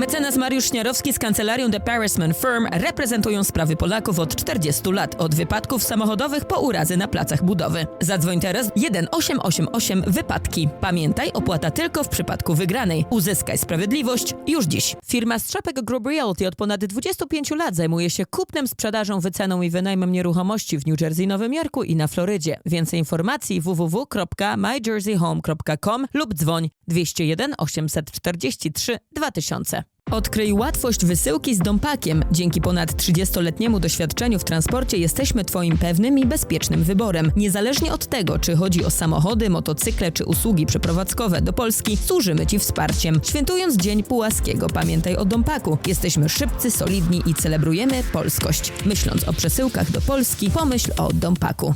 Mecenas Mariusz Śniarowski z kancelarią The Parisman Firm reprezentują sprawy Polaków od 40 lat, od wypadków samochodowych po urazy na placach budowy. Zadzwoń teraz 1888 wypadki. Pamiętaj, opłata tylko w przypadku wygranej. Uzyskaj sprawiedliwość już dziś. Firma Strzapek Group Realty od ponad 25 lat zajmuje się kupnem, sprzedażą, wyceną i wynajmem nieruchomości w New Jersey, Nowym Jorku i na Florydzie. Więcej informacji www.myjerseyhome.com lub dzwoń 201 843 2000. Odkryj łatwość wysyłki z Dompakiem. Dzięki ponad 30-letniemu doświadczeniu w transporcie jesteśmy Twoim pewnym i bezpiecznym wyborem. Niezależnie od tego, czy chodzi o samochody, motocykle czy usługi przeprowadzkowe do Polski, służymy Ci wsparciem. Świętując Dzień Pułaskiego, pamiętaj o Dompaku. Jesteśmy szybcy, solidni i celebrujemy polskość. Myśląc o przesyłkach do Polski, pomyśl o Dompaku.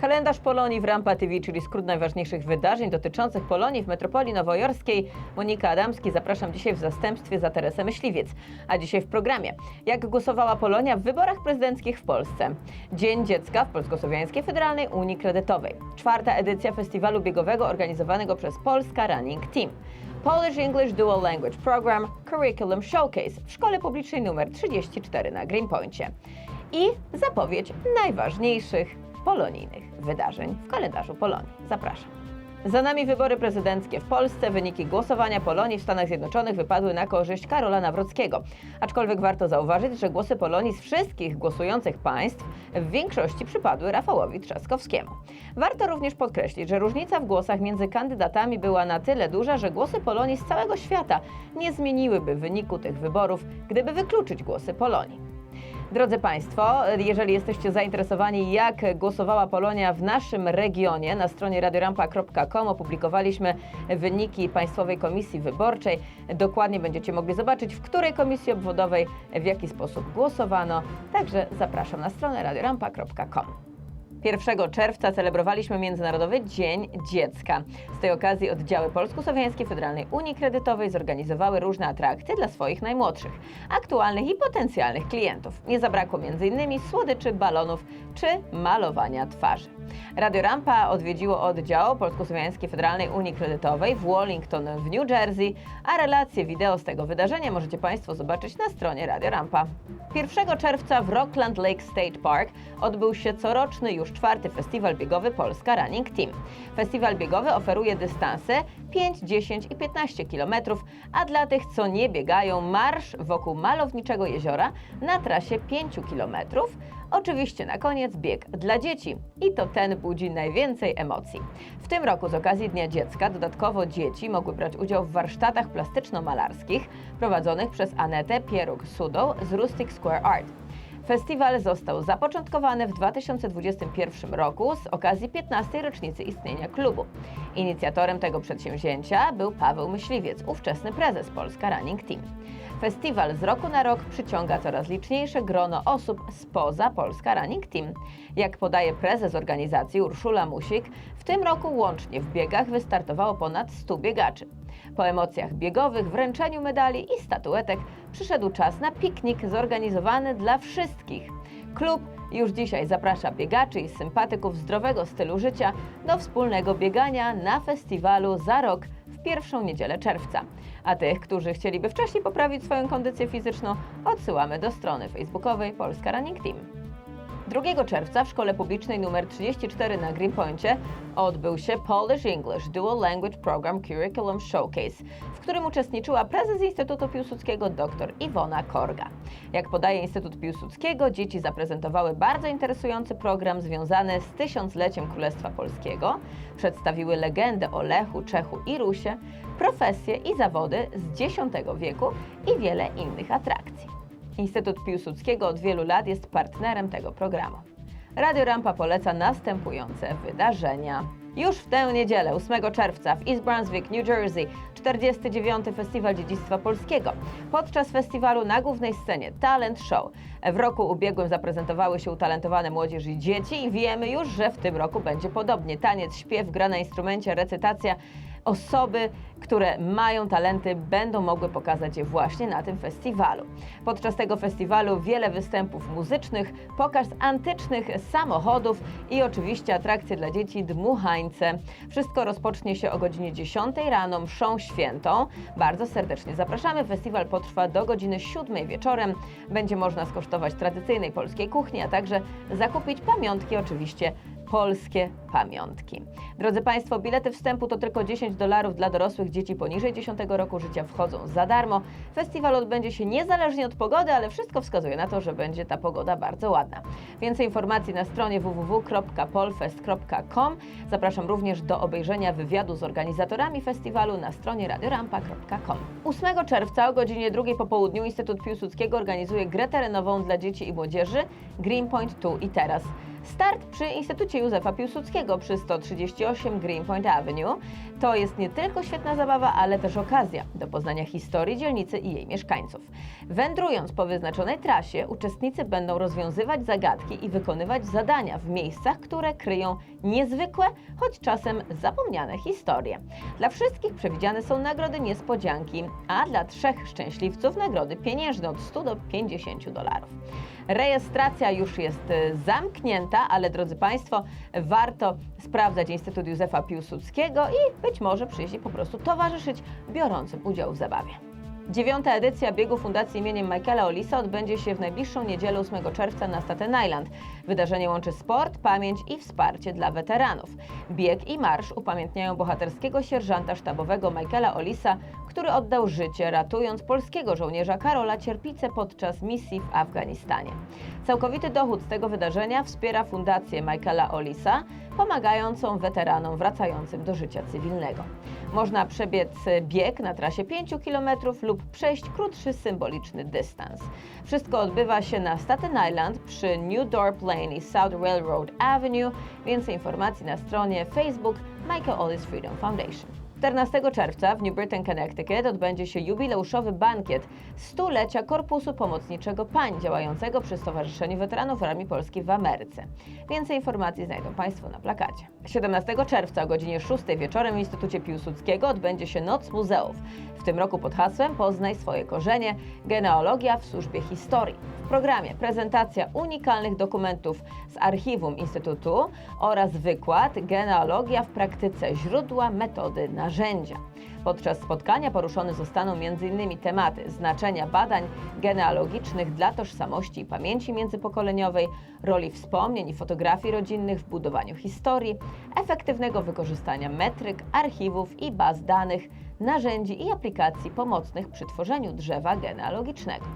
Kalendarz Polonii w Rampa TV, czyli skrót najważniejszych wydarzeń dotyczących Polonii w metropolii nowojorskiej. Monika Adamski, zapraszam dzisiaj w zastępstwie za Teresę Myśliwiec. A dzisiaj w programie. Jak głosowała Polonia w wyborach prezydenckich w Polsce? Dzień Dziecka w Polsko-Słowiańskiej Federalnej Unii Kredytowej. Czwarta edycja festiwalu biegowego organizowanego przez Polska Running Team. Polish English Dual Language Program Curriculum Showcase w szkole publicznej nr 34 na Greenpointie. I zapowiedź najważniejszych polonijnych wydarzeń w kalendarzu Polonii. Zapraszam. Za nami wybory prezydenckie w Polsce. Wyniki głosowania Polonii w Stanach Zjednoczonych wypadły na korzyść Karola Nawrockiego. Aczkolwiek warto zauważyć, że głosy Polonii z wszystkich głosujących państw w większości przypadły Rafałowi Trzaskowskiemu. Warto również podkreślić, że różnica w głosach między kandydatami była na tyle duża, że głosy Polonii z całego świata nie zmieniłyby wyniku tych wyborów, gdyby wykluczyć głosy Polonii. Drodzy Państwo, jeżeli jesteście zainteresowani, jak głosowała Polonia w naszym regionie, na stronie radiorampa.com opublikowaliśmy wyniki Państwowej Komisji Wyborczej. Dokładnie będziecie mogli zobaczyć, w której komisji obwodowej, w jaki sposób głosowano. Także zapraszam na stronę radiorampa.com. 1 czerwca celebrowaliśmy Międzynarodowy Dzień Dziecka. Z tej okazji oddziały Polsko-Słowiańskiej Federalnej Unii Kredytowej zorganizowały różne atrakcje dla swoich najmłodszych, aktualnych i potencjalnych klientów. Nie zabrakło m.in. słodyczy, balonów czy malowania twarzy. Radio Rampa odwiedziło oddział Polsko-Słowiańskiej Federalnej Unii Kredytowej w Wallington w New Jersey, a relacje wideo z tego wydarzenia możecie Państwo zobaczyć na stronie Radio Rampa. 1 czerwca w Rockland Lake State Park odbył się coroczny już czwarty festiwal biegowy Polska Running Team. Festiwal biegowy oferuje dystanse 5, 10 i 15 km, a dla tych, co nie biegają, marsz wokół malowniczego jeziora na trasie 5 km. Oczywiście na koniec bieg dla dzieci i to ten budzi najwięcej emocji. W tym roku z okazji Dnia Dziecka dodatkowo dzieci mogły brać udział w warsztatach plastyczno-malarskich prowadzonych przez Anetę Pieruk-Sudą z Rustic Square Art. Festiwal został zapoczątkowany w 2021 roku z okazji 15. rocznicy istnienia klubu. Inicjatorem tego przedsięwzięcia był Paweł Myśliwiec, ówczesny prezes Polska Running Team. Festiwal z roku na rok przyciąga coraz liczniejsze grono osób spoza Polska Running Team. Jak podaje prezes organizacji Urszula Musik, w tym roku łącznie w biegach wystartowało ponad 100 biegaczy. Po emocjach biegowych, wręczeniu medali i statuetek przyszedł czas na piknik zorganizowany dla wszystkich. Klub już dzisiaj zaprasza biegaczy i sympatyków zdrowego stylu życia do wspólnego biegania na festiwalu za rok w pierwszą niedzielę czerwca. A tych, którzy chcieliby wcześniej poprawić swoją kondycję fizyczną, odsyłamy do strony facebookowej Polska Running Team. 2 czerwca w szkole publicznej nr 34 na Greenpointie odbył się Polish English Dual Language Program Curriculum Showcase, w którym uczestniczyła prezes Instytutu Piłsudskiego dr Iwona Korga. Jak podaje Instytut Piłsudskiego, dzieci zaprezentowały bardzo interesujący program związany z tysiącleciem Królestwa Polskiego, przedstawiły legendę o Lechu, Czechu i Rusie, profesje i zawody z X wieku i wiele innych atrakcji. Instytut Piłsudskiego od wielu lat jest partnerem tego programu. Radio Rampa poleca następujące wydarzenia. Już w tę niedzielę, 8 czerwca w East Brunswick, New Jersey, 49. Festiwal Dziedzictwa Polskiego. Podczas festiwalu na głównej scenie Talent Show. W roku ubiegłym zaprezentowały się utalentowane młodzież i dzieci i wiemy już, że w tym roku będzie podobnie. Taniec, śpiew, gra na instrumencie, recytacja osoby, które mają talenty, będą mogły pokazać je właśnie na tym festiwalu. Podczas tego festiwalu wiele występów muzycznych, pokaz antycznych samochodów i oczywiście atrakcje dla dzieci dmuchań słońce. Wszystko rozpocznie się o godzinie 10 rano mszą świętą. Bardzo serdecznie zapraszamy. Festiwal potrwa do godziny 7 wieczorem. Będzie można skosztować tradycyjnej polskiej kuchni, a także zakupić pamiątki oczywiście polskie pamiątki. Drodzy Państwo, bilety wstępu to tylko 10 dolarów dla dorosłych dzieci poniżej 10 roku życia wchodzą za darmo. Festiwal odbędzie się niezależnie od pogody, ale wszystko wskazuje na to, że będzie ta pogoda bardzo ładna. Więcej informacji na stronie www.polfest.com. Zapraszam również do obejrzenia wywiadu z organizatorami festiwalu na stronie radiorampa.com. 8 czerwca o godzinie 2 po południu Instytut Piłsudskiego organizuje grę terenową dla dzieci i młodzieży Greenpoint tu i teraz. Start przy Instytucie Józefa Piłsudskiego przy 138 Greenpoint Avenue. To jest nie tylko świetna zabawa, ale też okazja do poznania historii dzielnicy i jej mieszkańców. Wędrując po wyznaczonej trasie, uczestnicy będą rozwiązywać zagadki i wykonywać zadania w miejscach, które kryją niezwykłe, choć czasem zapomniane historie. Dla wszystkich przewidziane są nagrody niespodzianki, a dla trzech szczęśliwców nagrody pieniężne od 100 do 50 dolarów. Rejestracja już jest e, zamknięta, ale drodzy Państwo, warto sprawdzać Instytut Józefa Piłsudskiego i być może przyjść i po prostu towarzyszyć biorącym udział w zabawie. Dziewiąta edycja biegu Fundacji imieniem Michaela Olisa odbędzie się w najbliższą niedzielę 8 czerwca na Staten Island. Wydarzenie łączy sport, pamięć i wsparcie dla weteranów. Bieg i marsz upamiętniają bohaterskiego sierżanta sztabowego Michaela Olisa, który oddał życie ratując polskiego żołnierza Karola Cierpice podczas misji w Afganistanie. Całkowity dochód z tego wydarzenia wspiera Fundację Michaela Olisa, pomagającą weteranom wracającym do życia cywilnego. Można przebiec bieg na trasie 5 km lub przejść krótszy symboliczny dystans. Wszystko odbywa się na Staten Island przy New Dorp Lane i South Railroad Avenue. Więcej informacji na stronie Facebook Michael Ollis Freedom Foundation. 14 czerwca w New Britain, Connecticut odbędzie się jubileuszowy bankiet stulecia Korpusu Pomocniczego Pań działającego przy Stowarzyszeniu Weteranów Armii Polskiej w Ameryce. Więcej informacji znajdą Państwo na plakacie. 17 czerwca o godzinie 6 wieczorem w Instytucie Piłsudskiego odbędzie się Noc Muzeów. W tym roku pod hasłem Poznaj swoje korzenie genealogia w służbie historii. W programie prezentacja unikalnych dokumentów z archiwum Instytutu oraz wykład Genealogia w praktyce źródła, metody, narzędzia. Podczas spotkania poruszone zostaną m.in. tematy znaczenia badań genealogicznych dla tożsamości i pamięci międzypokoleniowej, roli wspomnień i fotografii rodzinnych w budowaniu historii, efektywnego wykorzystania metryk, archiwów i baz danych, narzędzi i aplikacji pomocnych przy tworzeniu drzewa genealogicznego.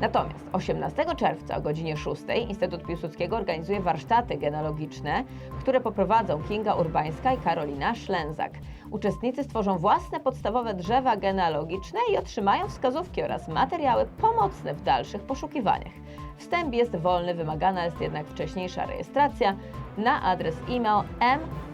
Natomiast 18 czerwca o godzinie 6 Instytut Piłsudskiego organizuje warsztaty genealogiczne, które poprowadzą Kinga Urbańska i Karolina Szlęzak. Uczestnicy stworzą własne podstawowe drzewa genealogiczne i otrzymają wskazówki oraz materiały pomocne w dalszych poszukiwaniach. Wstęp jest wolny, wymagana jest jednak wcześniejsza rejestracja na adres e-mail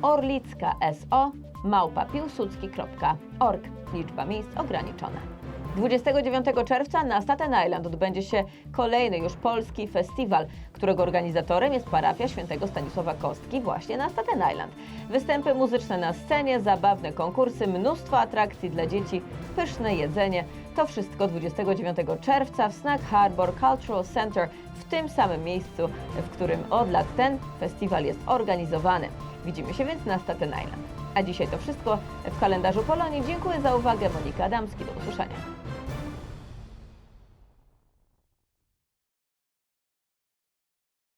morlicka.so małpapiłsudski.org. Liczba miejsc ograniczona. 29 czerwca na Staten Island odbędzie się kolejny już polski festiwal, którego organizatorem jest parafia świętego Stanisława Kostki właśnie na Staten Island. Występy muzyczne na scenie, zabawne konkursy, mnóstwo atrakcji dla dzieci, pyszne jedzenie. To wszystko 29 czerwca w Snack Harbor Cultural Center, w tym samym miejscu, w którym od lat ten festiwal jest organizowany. Widzimy się więc na Staten Island. A dzisiaj to wszystko w kalendarzu Polonii. Dziękuję za uwagę. Monika Adamski. Do usłyszenia.